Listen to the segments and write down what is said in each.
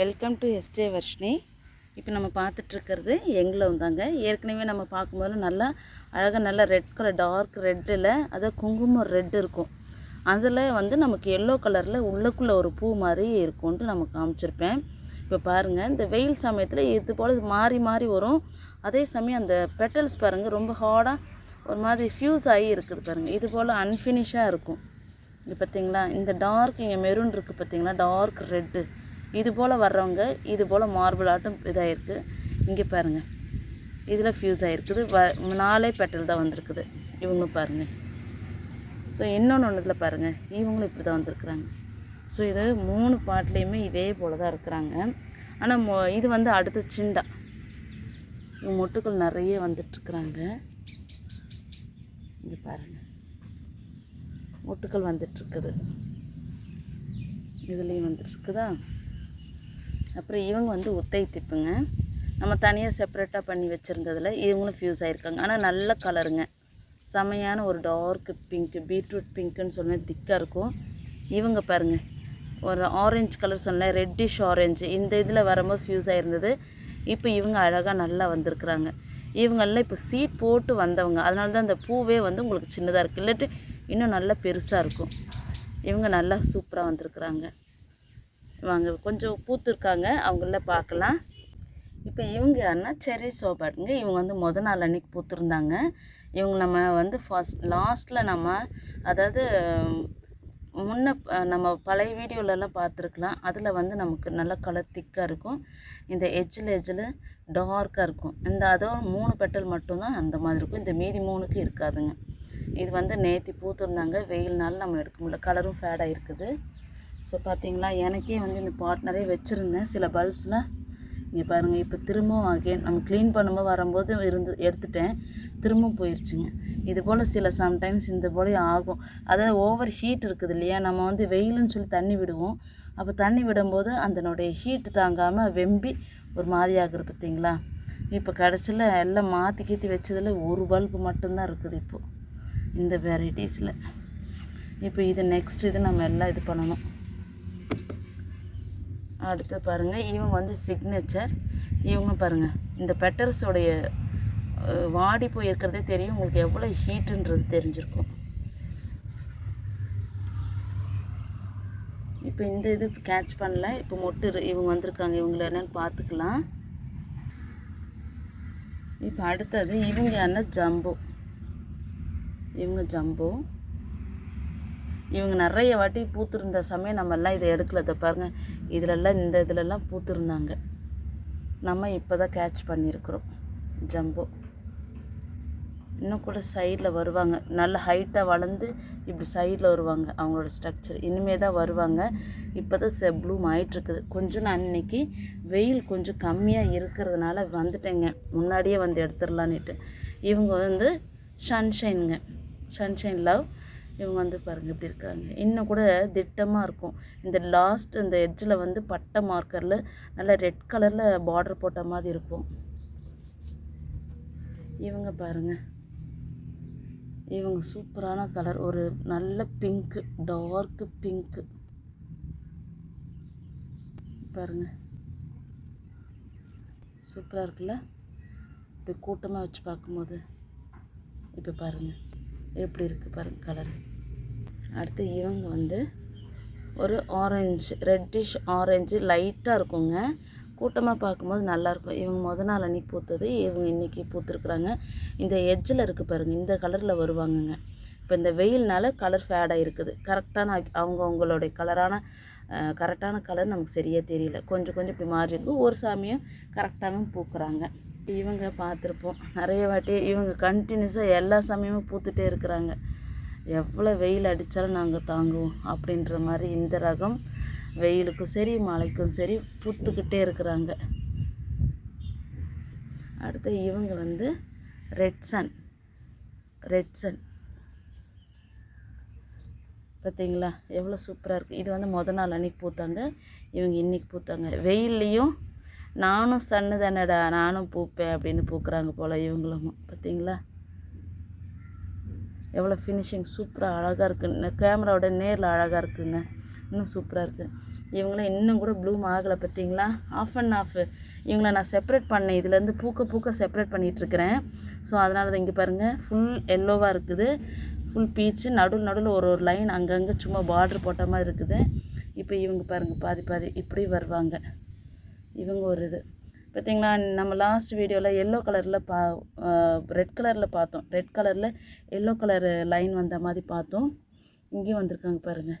Welcome to SJ Varshini இப்போ நம்ம பார்த்துட்ருக்கிறது எங்களம் தாங்க. ஏற்கனவே நம்ம பார்க்கும்போது நல்லா அழகாக நல்லா ரெட் கலர் டார்க் ரெட்டில் அதாவது குங்குமம் ரெட் இருக்கும். அதில் வந்து நமக்கு எல்லோ கலரில் உள்ளுக்குள்ளே ஒரு பூ மாதிரி இருக்கும்ன்ட்டு நம்ம காமிச்சிருப்பேன். இப்போ பாருங்கள் இந்த வெயில் சமயத்தில் இது போல் மாறி மாறி வரும். அதே சமயம் அந்த பெட்டல்ஸ் பாருங்கள் ரொம்ப ஹார்டாக ஒரு மாதிரி ஃப்யூஸ் ஆகி இருக்குது பாருங்கள் இது போல் அன்ஃபினிஷாக இருக்கும். இது பார்த்திங்களா இந்த டார்க் இங்கே மெரூன் இருக்குது பார்த்திங்களா டார்க் ரெட்டு இது போல் வர்றவங்க இது போல் மார்பிள் ஆட்டம் இதாகிருக்கு இங்கே பாருங்கள் இதில் ஃப்யூஸ் ஆகிருக்குது வ நாலே பெட்டல் தான் வந்திருக்குது. இவங்க பாருங்கள் ஸோ இன்னொன்று ஒன்றுல பாருங்கள் இவங்களும் இப்படி தான் வந்திருக்குறாங்க. ஸோ இது மூணு பாட்லேயுமே இதே போல் தான் இருக்கிறாங்க. ஆனால் மொ இது வந்து அடுத்த சிண்டா. இவங்க மொட்டுக்கள் நிறைய வந்துட்டுருக்குறாங்க. இங்கே பாருங்கள் மொட்டுக்கள் வந்துட்டுருக்குது. இதுலேயும் வந்துட்டுருக்குதா? அப்புறம் இவங்க வந்து உத்தை திப்புங்க. நம்ம தனியாக செப்பரேட்டாக பண்ணி வச்சுருந்ததில் இவங்களும் ஃப்யூஸ் ஆகிருக்காங்க ஆனால் நல்ல கலருங்க செமையான ஒரு டார்க் பிங்க்கு பீட்ரூட் பிங்க்குன்னு சொன்னால் திக்காக இருக்கும். இவங்க பாருங்கள் ஒரு ஆரஞ்சு கலர் சொன்னேன் ரெட்டிஷ் ஆரஞ்சு இந்த இதில் வரும்போது ஃப்யூஸ் ஆகிருந்தது இப்போ இவங்க அழகாக நல்லா வந்திருக்குறாங்க. இவங்கெல்லாம் இப்போ சீட் போட்டு வந்தவங்க. அதனால தான் அந்த பூவே வந்து உங்களுக்கு சின்னதாக இருக்குது இல்லாட்டி இன்னும் நல்லா பெருசாக இருக்கும். இவங்க நல்லா சூப்பராக வந்திருக்குறாங்க. வாங்க கொஞ்சம் பூத்துருக்காங்க. அவங்கள பார்க்கலாம். இப்போ இவங்க யாருன்னா செரி சோபாட்டுங்க. இவங்க வந்து முத நாள் அன்னைக்கு பூத்துருந்தாங்க. இவங்க நம்ம வந்து ஃபஸ்ட் லாஸ்ட்டில் நம்ம அதாவது முன்ன நம்ம பழைய வீடியோலலாம் பார்த்துருக்கலாம். அதில் வந்து நமக்கு நல்ல கலர் திக்காக இருக்கும். இந்த எஜ்ஜில் எஜ்ஜில் டார்க்காக இருக்கும். இந்த அதோ மூணு பெட்டல் மட்டும்தான் அந்த மாதிரி இருக்கும். இந்த மீதி மூணுக்கு இருக்காதுங்க. இது வந்து நேற்று பூத்துருந்தாங்க. வெயில்னால நம்ம எடுக்க முடியல. கலரும் ஃபேடாக இருக்குது. ஸோ பார்த்தீங்களா எனக்கே வந்து இந்த பார்ட்னரே வச்சுருந்தேன். சில பல்ப்ஸ்லாம் இங்கே பாருங்கள் இப்போ திரும்பவும் அகைன் நம்ம க்ளீன் பண்ணும்போது வரும்போது இருந்து எடுத்துட்டேன். திரும்பவும் போயிடுச்சுங்க இது போல் சில சம்டைம்ஸ் இந்த போல ஆகும். அதாவது ஓவர் ஹீட் இருக்குது இல்லையா? நம்ம வந்து வெயிலுன்னு சொல்லி தண்ணி விடுவோம். அப்போ தண்ணி விடும்போது அதனுடைய ஹீட் தாங்காமல் வெம்பி ஒரு மாதிரி ஆகுது பார்த்தீங்களா இப்போ கடைசியில் எல்லாம் மாற்றி கீற்றி வச்சதில் ஒரு பல்பு மட்டும்தான் இருக்குது இப்போது இந்த வெரைட்டிஸில் இப்போ இது நெக்ஸ்ட் இது நம்ம எல்லாம் இது பண்ணணும். அடுத்து பாருங்கள் இவங்க வந்து சிக்னேச்சர் இவங்க பாருங்கள் இந்த பெட்டல்ஸோடைய வாடி போயிருக்கிறதே தெரியும். உங்களுக்கு எவ்வளோ ஹீட்டுன்றது தெரிஞ்சிருக்கும். இப்போ இந்த இது கேட்ச் பண்ணல. இப்போ மொட்டு இவங்க வந்திருக்காங்க. இவங்கள என்னென்னு பார்த்துக்கலாம் இப்போ அடுத்தது இவங்க என்ன ஜம்போ. இவங்க ஜம்போ. இவங்க நிறைய வாட்டி பூத்திருந்த சமயம் நம்ம எல்லாம் இதை எடுக்கல இதை பாருங்கள் இதிலெல்லாம் இந்த இதிலெல்லாம் பூத்திருந்தாங்க. நம்ம இப்போ தான் கேட்ச் பண்ணியிருக்கிறோம். ஜம்போ. இன்னும் கூட சைடில் வருவாங்க. நல்ல ஹைட்டாக வளர்ந்து இப்படி சைடில் வருவாங்க அவங்களோட ஸ்ட்ரக்சர் இனிமே தான் வருவாங்க. இப்போ தான் செ ப்ளூம் ஆகிட்டுருக்குது கொஞ்சம் நான் இன்றைக்கி வெயில் கொஞ்சம் கம்மியாக இருக்கிறதுனால வந்துட்டேங்க. முன்னாடியே வந்து எடுத்துடலான்ட்டு இவங்க வந்து சன்ஷைனுங்க சன்ஷைன் லவ் இவங்க வந்து பாருங்கள் இப்படி இருக்காங்க. இன்னும் கூட திட்டமாக இருக்கும். இந்த லாஸ்ட் இந்த எட்ஜில் வந்து பட்டை மார்க்கரில் நல்லா ரெட் கலரில் பார்டர் போட்ட மாதிரி இருக்கும். இவங்க பாருங்கள் இவங்க சூப்பரான கலர் ஒரு நல்ல பிங்க்கு டார்க்கு பிங்க்கு பாருங்க. சூப்பராக இருக்குல்ல? இப்படி கூட்டமாக வச்சு பார்க்கும்போது இப்போ பாருங்கள் எப்படி இருக்குது பாருங்க கலர் அடுத்து இவங்க வந்து ஒரு ஆரஞ்சு ரெட்டிஷ் ஆரஞ்சு லைட்டாக இருக்குங்க. கூட்டமாக பார்க்கும்போது நல்லாயிருக்கும் இவங்க முத நாள் அன்றைக்கி பூத்தது இவங்க இன்றைக்கி பூத்துருக்குறாங்க. இந்த எட்ஜில் இருக்குது பாருங்கள் இந்த கலரில் வருவாங்கங்க. இப்போ இந்த வெயில்னால கலர் ஃபேடாக இருக்குது கரெக்டான அவங்க அவங்களுடைய கலரான கரெக்டான கலர் நமக்கு சரியாக தெரியல. கொஞ்சம் கொஞ்சம் இப்படி மாறி இருக்கும் ஒரு சாமியும் கரெக்டாகவும் பூக்குறாங்க. இவங்க பார்த்துருப்போம். நிறைய வாட்டி இவங்க கண்டினியூஸாக எல்லா சமயமும் பூத்துட்டே இருக்கிறாங்க. எவ்வளோ வெயில் அடித்தாலும் நாங்கள் தாங்குவோம் அப்படின்ற மாதிரி இந்த ரகம் வெயிலுக்கும் சரி மழைக்கும் சரி பூத்துக்கிட்டே இருக்கிறாங்க. அடுத்து இவங்க வந்து ரெட் சன் ரெட் சன் பார்த்தீங்களா? எவ்வளோ சூப்பராக இருக்குது இது வந்து மொதல் நாள் அன்றைக்கி பூத்தாங்க. இவங்க இன்றைக்கி பூத்தாங்க. வெயில்லையும் நானும் சன்னு தானடா நானும் பூப்பேன் அப்படின்னு பூக்குறாங்க போல் இவங்களும். பார்த்தீங்களா? எவ்வளோ ஃபினிஷிங் சூப்பராக அழகாக இருக்குது கேமராவோட நேரில் அழகாக இருக்குங்க. இன்னும் சூப்பராக இருக்குது இவங்களாம் இன்னும் கூட ப்ளூம் ஆகலை. பார்த்தீங்களா? ஆஃப் அண்ட் ஆஃப் இவங்கள நான் செப்பரேட் பண்ணேன். இதுலேருந்து பூக்க பூக்க செப்பரேட் பண்ணிகிட்ருக்கிறேன் ஸோ அதனால தான் இங்கே பாருங்கள் ஃபுல் எல்லோவாக இருக்குது. ஃபுல் பீச்சு நடுவில் நடுவில் ஒரு ஒரு லைன் அங்கங்கே சும்மா பார்ட்ரு போட்ட மாதிரி இருக்குது. இப்போ இவங்க பாருங்கள் பாதி பாதி இப்படி வருவாங்க. இவங்க ஒரு இது. பார்த்தீங்களா நம்ம லாஸ்ட் வீடியோவில் எல்லோ கலரில் பா ரெட் கலரில் பார்த்தோம். ரெட் கலரில் எல்லோ கலர் லைன் வந்த மாதிரி பார்த்தோம். இங்கேயும் வந்திருக்காங்க பாருங்கள்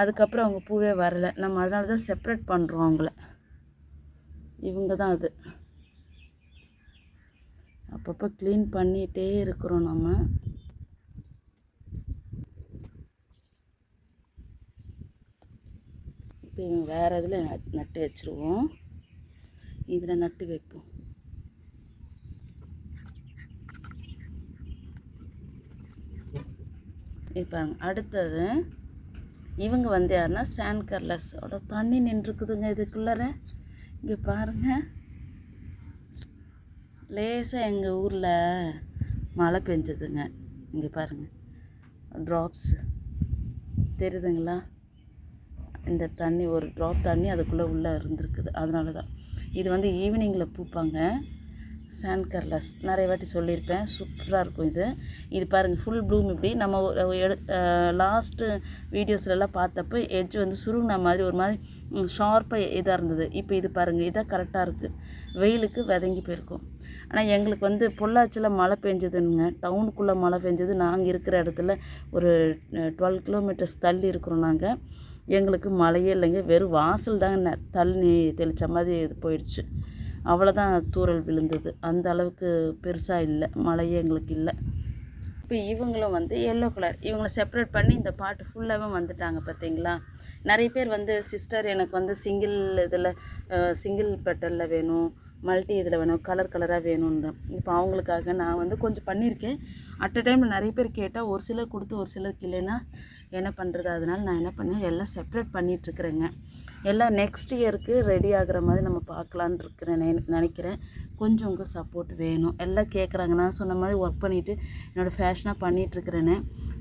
அதுக்கப்புறம் அவங்க பூவே வரலை. நம்ம அதனால தான் செப்ரேட் பண்ணுறோம் அவங்கள. இவங்க தான் அது. அப்பப்போ க்ளீன் பண்ணிகிட்டே இருக்கிறோம் நம்ம. இப்போ இவங்க வேறு இதில் நட் நட்டு வச்சுருவோம். இதில் நட்டு வைப்போம். இப்போ அடுத்தது இவங்க வந்து யாருன்னா சாண்ட் கர்லஸோட தண்ணி நின்றுக்குதுங்க இதுக்குள்ளார. இங்கே பாருங்கள் லேசாக எங்கள் ஊரில் மழை பெஞ்சதுங்க. இங்கே பாருங்கள் ட்ராப்ஸு தெரியுதுங்களா? இந்த தண்ணி ஒரு ட்ராப் தண்ணி அதுக்குள்ளே உள்ளே இருந்திருக்குது. அதனால தான் இது வந்து ஈவினிங்கில் பூப்பாங்க. சாண்ட் கர்லஸ் நிறைய வாட்டி சொல்லியிருப்பேன். சூப்பராக இருக்கும் இது. இது பாருங்கள் ஃபுல் ப்ளூம் இப்படி. நம்ம ஒரு எடு லாஸ்ட்டு வீடியோஸ்லலாம் பார்த்தப்போ எட்ஜ் வந்து சுருங்கின மாதிரி ஒரு மாதிரி ஷார்ப்பாக இதாக இருந்தது. இப்போ இது பாருங்கள் இதாக கரெக்டாக இருக்குது வெயிலுக்கு விதங்கி போயிருக்கும். ஆனால் எங்களுக்கு வந்து பொள்ளாச்சியில் மழை பெஞ்சதுங்க. டவுனுக்குள்ளே மழை பெஞ்சது. நாங்கள் இருக்கிற இடத்துல ஒரு டுவெல் கிலோமீட்டர்ஸ் தள்ளி இருக்கிறோம் நாங்கள் எங்களுக்கு மழையே இல்லைங்க. வெறும் வாசல் தாங்க தண்ணி தெளித்த மாதிரி இது போயிடுச்சு. அவ்வளோதான் தூறல் விழுந்தது. அந்த அளவுக்கு பெருசாக இல்லை. மழையே எங்களுக்கு இல்லை. இப்போ இவங்களும் வந்து எல்லோ கலர் இவங்களை செப்பரேட் பண்ணி இந்த பாட்டு ஃபுல்லாகவே வந்துட்டாங்க பார்த்தீங்களா நிறைய பேர் வந்து சிஸ்டர் எனக்கு வந்து சிங்கிள் இதில் சிங்கிள் பெட்டலில் வேணும். மல்டி இதில் வேணும் கலர் கலராக வேணும்னு இப்போ அவங்களுக்காக நான் வந்து கொஞ்சம் பண்ணியிருக்கேன். அட் அ டைம் நிறைய பேர் கேட்டால் ஒரு சிலர் கொடுத்து ஒரு சிலருக்கு இல்லைன்னா என்ன பண்ணுறது அதனால் நான் என்ன பண்ணேன்? எல்லாம் செப்ரேட் பண்ணிகிட்ருக்குறேங்க எல்லாம் நெக்ஸ்ட் இயருக்கு ரெடி ஆகிற மாதிரி நம்ம பார்க்கலான் இருக்கிறேன் நினைக்கிறேன். கொஞ்சம் உங்கள் சப்போர்ட் வேணும். எல்லாம் கேட்குறாங்க நான் சொன்ன மாதிரி ஒர்க் பண்ணிவிட்டு என்னோடய ஃபேஷனாக பண்ணிகிட்ருக்கிறேனே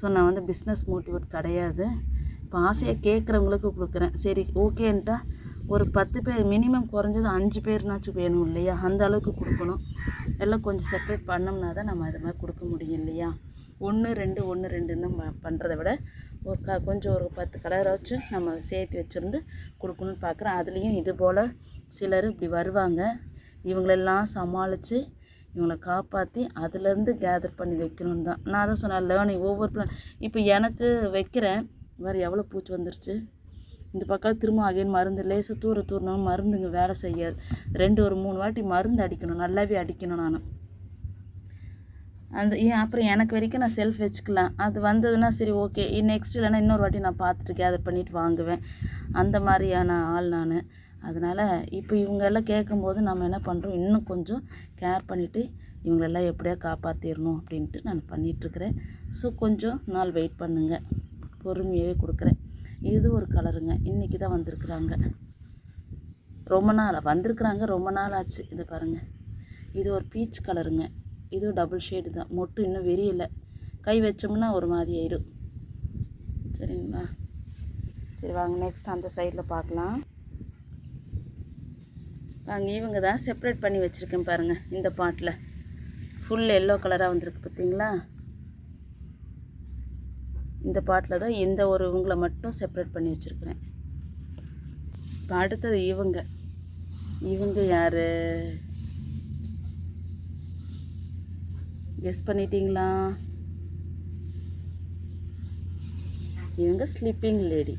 ஸோ நான் வந்து பிஸ்னஸ் மோட்டிவேட் கிடையாது. இப்போ ஆசையாக கேட்குறவங்களுக்கு கொடுக்குறேன். சரி ஓகேன்ட்டா ஒரு பத்து பேர் மினிமம் குறைஞ்சது அஞ்சு பேர்னாச்சும் வேணும் இல்லையா? அந்த அளவுக்கு கொடுக்கணும். எல்லாம் கொஞ்சம் செப்பரேட் பண்ணோம்னா தான் நம்ம அது மாதிரி கொடுக்க முடியும் இல்லையா? ஒன்று ரெண்டு ஒன்று ரெண்டுன்னு பண்ணுறத விட ஒரு க கொஞ்சம் ஒரு பத்து கலரை வச்சு நம்ம சேர்த்து வச்சுருந்து கொடுக்கணுன்னு பார்க்குறேன். அதுலேயும் இது போல் சிலர் இப்படி வருவாங்க. இவங்களெல்லாம் சமாளித்து இவங்களை காப்பாற்றி அதுலேருந்து கேதர் பண்ணி வைக்கணுன்னு தான். நான் தான் சொன்னேன் லேர்னிங் ஒவ்வொரு பிளான் இப்போ எனக்கு வைக்கிறேன். வேறு எவ்வளோ பூச்சி வந்துருச்சு. இந்த பக்கம் திரும்ப அகைன் மருந்து லேசாக தூர தூரணும் மருந்துங்க வேலை செய்யாது. ரெண்டு ஒரு மூணு வாட்டி மருந்து அடிக்கணும் நல்லாவே அடிக்கணும் நான். அந்த ஏன் அப்புறம் எனக்கு வரைக்கும் நான் செல்ஃப் வச்சுக்கலாம். அது வந்ததுன்னா சரி ஓகே நெக்ஸ்ட் இல்லைன்னா இன்னொரு வாட்டி நான் பார்த்துட்டு கேதர் பண்ணிவிட்டு வாங்குவேன். அந்த மாதிரியான ஆள் நான். அதனால் இப்போ இவங்கெல்லாம் கேட்கும்போது நம்ம என்ன பண்ணுறோம் இன்னும் கொஞ்சம் கேர் பண்ணிவிட்டு இவங்களெல்லாம் எப்படியா காப்பாற்றிடணும் அப்படின்ட்டு நான் பண்ணிகிட்ருக்கிறேன் ஸோ கொஞ்சம் நாள் வெயிட் பண்ணுங்கள் பொறுமையாகவே கொடுக்குறேன். இது ஒரு கலருங்க. இன்றைக்கி தான் வந்திருக்குறாங்க. ரொம்ப நாள் வந்திருக்குறாங்க ரொம்ப நாள் ஆச்சு. இதை பாருங்கள் இது ஒரு பீச் கலருங்க. இதுவும் டபுள் ஷேடு தான். மொட்டு இன்னும் வெறியலை கை வச்சோம்னா ஒரு மாதிரி ஆயிடும். சரிங்களா? சரி வாங்க நெக்ஸ்ட் அந்த சைடில் பார்க்கலாம். வாங்க இவங்க தான் செப்ரேட் பண்ணி வச்சுருக்கேன் பாருங்கள் இந்த பாட்டில். ஃபுல் எல்லோ கலராக வந்திருக்கு பார்த்தீங்களா இந்த பாட்டில் தான் எந்த ஒரு இவங்களை மட்டும் செப்ரேட் பண்ணி வச்சுருக்குறேன். இப்போ அடுத்தது இவங்க. இவங்க யார்? கெஸ் பண்ணிட்டீங்களா? இவங்க ஸ்லீப்பிங் லேடி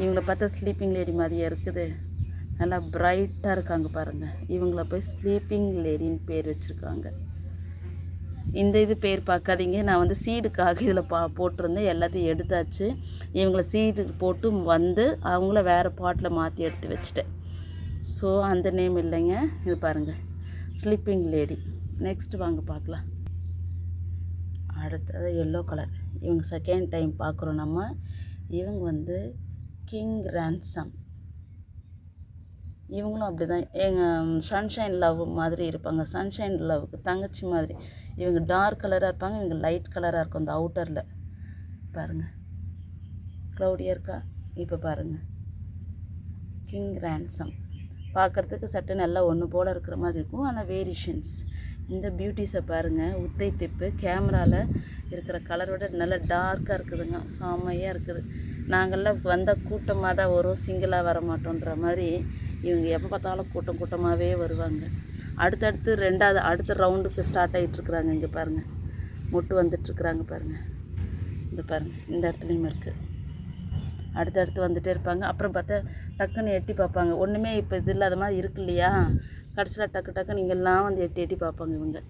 இவங்கள பார்த்தா ஸ்லீப்பிங் லேடி மாதிரியே இருக்குது. நல்லா பிரைட்டாக இருக்காங்க பாருங்கள் இவங்கள போய் ஸ்லீப்பிங் லேடின்னு பேர் வச்சுருக்காங்க. இந்த இது பேர் பார்க்காதீங்க. நான் வந்து சீடுக்காக இதில் பா போட்டிருந்தேன். எல்லாத்தையும் எடுத்தாச்சு. இவங்கள சீடு போட்டு வந்து அவங்கள வேறு பாட்டில் மாற்றி எடுத்து வச்சுட்டேன். ஸோ அந்த நேம் இல்லைங்க. இது பாருங்கள் ஸ்லிப்பிங் லேடி நெக்ஸ்ட்டு வாங்க பார்க்கலாம். அடுத்தது எல்லோ கலர் இவங்க செகண்ட் டைம் பார்க்குறோம் நம்ம. இவங்க வந்து கிங் ரேன்சம் இவங்களும் அப்படி தான் எங்கள் சன்ஷைன் லவ் மாதிரி இருப்பாங்க. சன்ஷைன் லவ்வுக்கு தங்கச்சி மாதிரி. இவங்க டார்க் கலராக இருப்பாங்க இவங்க லைட் கலராக இருக்கும் அந்த அவுட்டரில் பாருங்கள் க்ளவுடியாக இருக்கா? இப்போ பாருங்கள் கிங் ரேன்சம் பார்க்குறதுக்கு சட்டை நல்லா ஒன்று போல் இருக்கிற மாதிரி இருக்கும். ஆனால் வேரியேஷன்ஸ் இந்த பியூட்டிஸை பாருங்கள் உத்தை திப்பு கேமராவில் இருக்கிற கலரோட நல்லா டார்க்காக இருக்குதுங்க. செம்மையாக இருக்குது. நாங்கள்லாம் வந்தால் கூட்டமாக தான் வரும். சிங்கிளாக வர மாட்டோன்ற மாதிரி இவங்க எப்போ பார்த்தாலும் கூட்டம் கூட்டமாகவே வருவாங்க. அடுத்தடுத்து ரெண்டாவது அடுத்த ரவுண்டுக்கு ஸ்டார்ட் ஆகிட்டுருக்குறாங்க இங்கே பாருங்கள் முட்டு வந்துட்டுருக்குறாங்க பாருங்கள் இந்த பாருங்கள் இந்த இடத்துலையும் இருக்குது அடுத்தடுத்து வந்துகிட்டே இருப்பாங்க. அப்புறம் பார்த்தா டக்குன்னு எட்டி பார்ப்பாங்க. ஒன்றுமே இப்போ இது இல்லாத மாதிரி இருக்கு இல்லையா? கடைசியில் டக்கு டக்குன்னு இங்கெல்லாம் வந்து எட்டி எட்டி பார்ப்பாங்க இவங்க.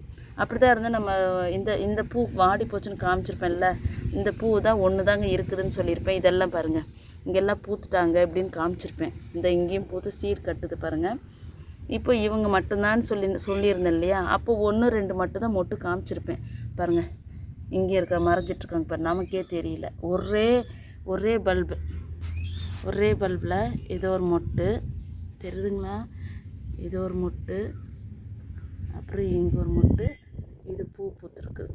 அப்படி தான் இருந்தால் நம்ம இந்த இந்த பூ வாடி போச்சுன்னு காமிச்சிருப்பேன்ல இந்த பூ தான் ஒன்று தாங்க இருக்குதுன்னு சொல்லியிருப்பேன். இதெல்லாம் பாருங்கள் இங்கெல்லாம் பூத்துட்டாங்க இப்படின்னு காமிச்சிருப்பேன். இந்த இங்கேயும் பூத்து சீட் கட்டுது பாருங்கள் இப்போ இவங்க மட்டும்தான் சொல்லி சொல்லியிருந்தேன் இல்லையா? அப்போ ஒன்று ரெண்டு மட்டும்தான் மொட்டு காமிச்சிருப்பேன். பாருங்கள் இங்கே இருக்க மறைஞ்சிட்ருக்காங்க பாரு நமக்கே தெரியல. ஒரே ஒரே பல்பு. ஒரே பல்பில் ஏதோ ஒரு மொட்டு. தெரியுதுங்களா? இது ஒரு மொட்டு. அப்புறம் இங்கே ஒரு மொட்டு. இது பூ பூத்துருக்கு.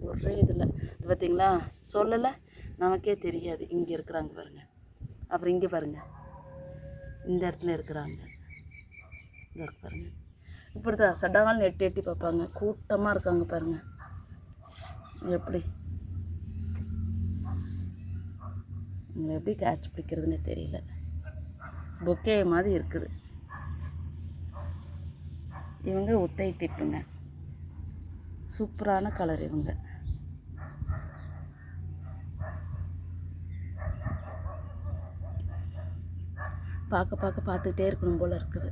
ஒரே இதில். பார்த்தீங்களா சொல்லலை. நமக்கே தெரியாது. இங்கே இருக்கிறாங்க பாருங்கள் அப்புறம் இங்கே பாருங்கள் இந்த இடத்துல இருக்கிறாங்க. இங்கே பாருங்கள் இப்படி தான் சடால்னு எட்டி எட்டி பார்ப்பாங்க. கூட்டமாக இருக்காங்க பாருங்கள் எப்படி? உங்களை எப்படி கேட்ச் பிடிக்கிறதுன்னு தெரியல. பொக்கே மாதிரி இருக்குது. இவங்க உத்தை திப்புங்க. சூப்பரான கலர் இவங்க. பார்க்க பார்க்க பார்த்துக்கிட்டே இருக்கணும் போல் இருக்குது.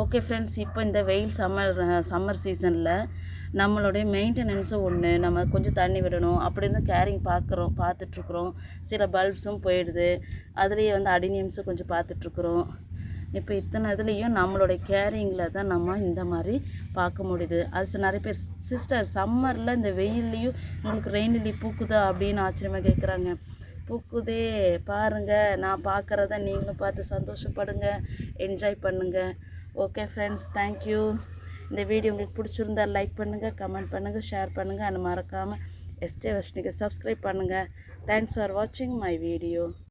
ஓகே ஃப்ரெண்ட்ஸ் இப்போ இந்த வெயில் சம்மர் சம்மர் சீசனில் நம்மளுடைய மெயின்டெனன்ஸும் ஒன்று நம்ம கொஞ்சம் தண்ணி விடணும் அப்படின்னு கேரிங் பார்க்குறோம் பார்த்துட்ருக்குறோம். சில பல்ப்ஸும் போயிடுது. அதுலேயே வந்து அடினியம்ஸும் கொஞ்சம் பார்த்துட்ருக்குறோம். இப்போ இத்தனை இதுலேயும் நம்மளுடைய கேரிங்கில் தான் நம்ம இந்த மாதிரி பார்க்க முடியுது. அது நிறைய பேர் சிஸ்டர் சம்மரில் இந்த வெயில்லையும் உங்களுக்கு ரெயின் பூக்குதா அப்படின்னு ஆச்சரியமாக கேட்குறாங்க பூக்குதே பாருங்கள் நான் பார்க்குறத நீங்களும் பார்த்து சந்தோஷப்படுங்க. என்ஜாய் பண்ணுங்கள் ஓகே ஃப்ரெண்ட்ஸ் தேங்க்யூ இந்த வீடியோ உங்களுக்கு பிடிச்சிருந்தா லைக் பண்ணுங்கள் கமெண்ட் பண்ணுங்கள் ஷேர் பண்ணுங்கள் அண்ட் மறக்காமல் எஸ்டே வஷ்ணிக்கு சப்ஸ்கிரைப் பண்ணுங்கள் தேங்க்ஸ் ஃபார் வாட்சிங் மை வீடியோ